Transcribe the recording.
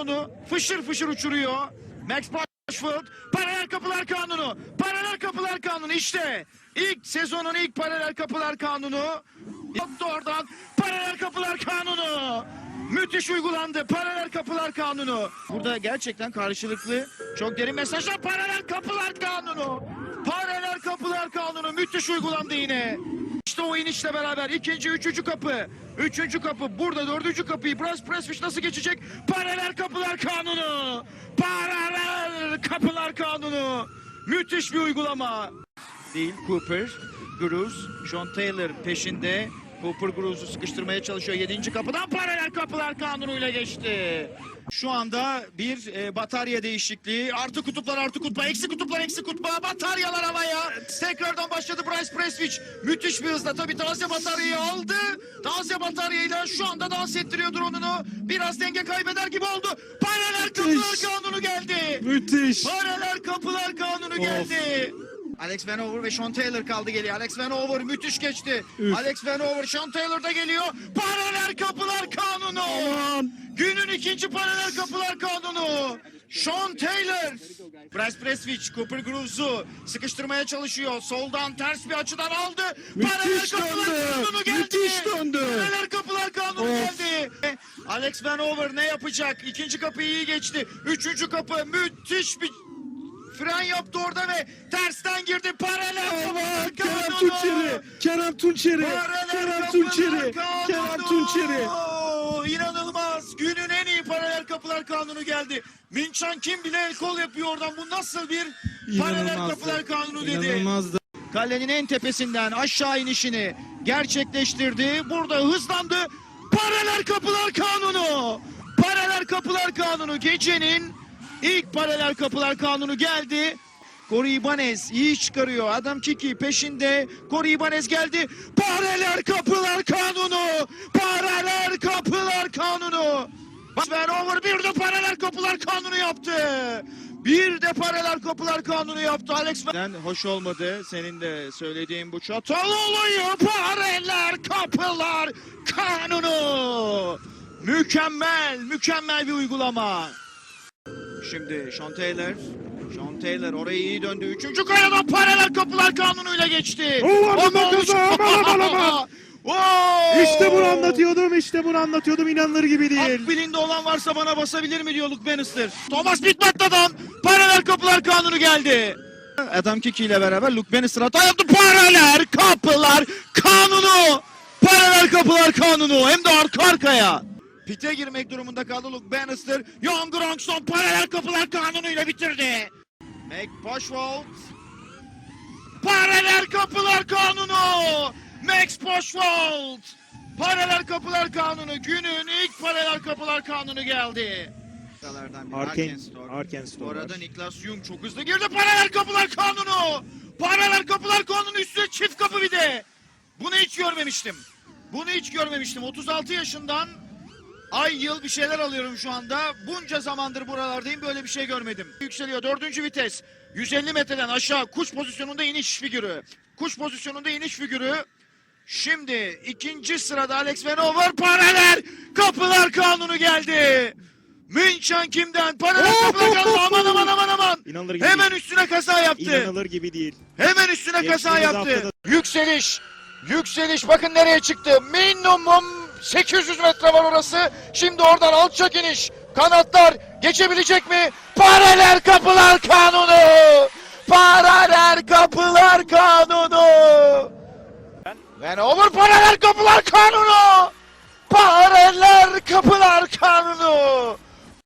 onu fışır fışır uçuruyor. Max Bashford paralel kapılar kanunu. Paralel kapılar kanunu işte. İlk sezonun ilk paralel kapılar kanunu. Yaptı oradan paralel kapılar kanunu. Müthiş uygulandı paralel kapılar kanunu. Burada gerçekten karşılıklı çok derin mesajlar paralel kapılar kanunu. Paralel kapılar kanunu müthiş uygulandı yine. İnişle beraber ikinci, üçüncü kapı. Üçüncü kapı burada dördüncü kapıyı Braz Presfish nasıl geçecek? Paralel kapılar kanunu. Paralel kapılar kanunu. Müthiş bir uygulama. Değil Cooper, Cruz, John Taylor peşinde. Cooper Cruz'u sıkıştırmaya çalışıyor. Yedinci kapıdan paralel kapılar kanunuyla geçti. Şu anda bir e, batarya değişikliği. Artı kutuplar artı kutba, eksi kutuplar eksi kutba. Bataryalar havaya. Tekrardan başladı Bryce Preswich. Müthiş bir hızla tabii Dansya bataryayı aldı. Dansya bataryayla şu anda dans ettiriyor drone'unu. Biraz denge kaybeder gibi oldu. Paralel kapılar Müthiş. kanunu geldi. Müthiş. Paralel kapılar kanunu geldi. Alex Van Over ve Sean Taylor kaldı geliyor. Alex Van Over müthiş geçti. Üf. Alex Van Over, Sean Taylor da geliyor. Paralel kapılar kanunu. Aman. Günün ikinci paralel kapılar kanunu. Sean Taylor. Bryce Preswich, Cooper Grooves'u sıkıştırmaya çalışıyor. Soldan ters bir açıdan aldı. Paralel Müthiş kapılar döndü. kanunu geldi. Müthiş döndü. Paralel kapılar kanunu Of. geldi. Alex Van Over ne yapacak? İkinci kapıyı iyi geçti. Üçüncü kapı müthiş bir fren yaptı orada ve tersten girdi. Paralel kapılar Kerem. Tunçeri. Kerem Tunçeri. Kerem Tunçeri. Kerem Tunçeri. İnanılmaz. Günün en iyi paralel kapılar kanunu geldi. Minçan kim bile el kol yapıyor oradan. Bu nasıl bir paralel kapılar kanunu dedi. İnanılmazdı. Kalenin en tepesinden aşağı inişini gerçekleştirdi. Burada hızlandı. Paralel kapılar kanunu. Paralel kapılar kanunu. Gecenin ilk paralel kapılar kanunu geldi. Corey Ibanez iyi çıkarıyor. Adam Kiki peşinde. Corey Ibanez geldi. Paralel kapılar kanunu. Paralel kapılar kanunu. Over bir de paralel kapılar kanunu yaptı. Bir de paralel kapılar kanunu yaptı Alex Van... Hoş olmadı senin de söylediğin bu çatal oluyor. Paralel kapılar kanunu. Mükemmel, mükemmel bir uygulama. Şimdi Sean Taylor. Sean Taylor orayı iyi döndü. Üçüncü kayadan paralel kapılar kanunuyla geçti. Aman Ama aman aman! İşte bunu anlatıyordum, işte bunu anlatıyordum. İnanılır gibi değil. Akbilinde olan varsa bana basabilir mi diyor Luke Bannister. Thomas Bitmatta'dan paralel kapılar kanunu geldi. Adam Kiki ile beraber Luke Bannister hata yaptı. Paralel kapılar kanunu. Paralel kapılar kanunu. Hem de arka arkaya. Pite girmek durumunda kaldı Luke Bannister. Young Grongston paralel kapılar kanunuyla bitirdi. Mac Bushwold. Paralel kapılar kanunu. Max Bushwold. Paralel kapılar kanunu. Günün ilk paralel kapılar kanunu geldi. Arken, Arken Bu arada. Niklas Jung çok hızlı girdi. Paralel kapılar kanunu. Paralel kapılar kanunu üstüne çift kapı bir de. Bunu hiç görmemiştim. Bunu hiç görmemiştim. 36 yaşından ay yıl bir şeyler alıyorum şu anda. Bunca zamandır buralardayım böyle bir şey görmedim. Yükseliyor dördüncü vites. 150 metreden aşağı kuş pozisyonunda iniş figürü. Kuş pozisyonunda iniş figürü. Şimdi ikinci sırada Alex Vanover paralel kapılar kanunu geldi. München kimden? Paralel kapılar kanunu aman aman aman aman. İnanılır gibi Hemen değil. üstüne kaza yaptı. İnanılır gibi değil. Hemen üstüne kaza Geçtiğimiz yaptı. haftada- Yükseliş. Yükseliş bakın nereye çıktı. Minimum 800 metre var orası. Şimdi oradan alçak iniş. Kanatlar geçebilecek mi? Paralel kapılar kanunu. Paralel kapılar kanunu. Ve ne olur paralel kapılar kanunu. Paralel kapılar kanunu.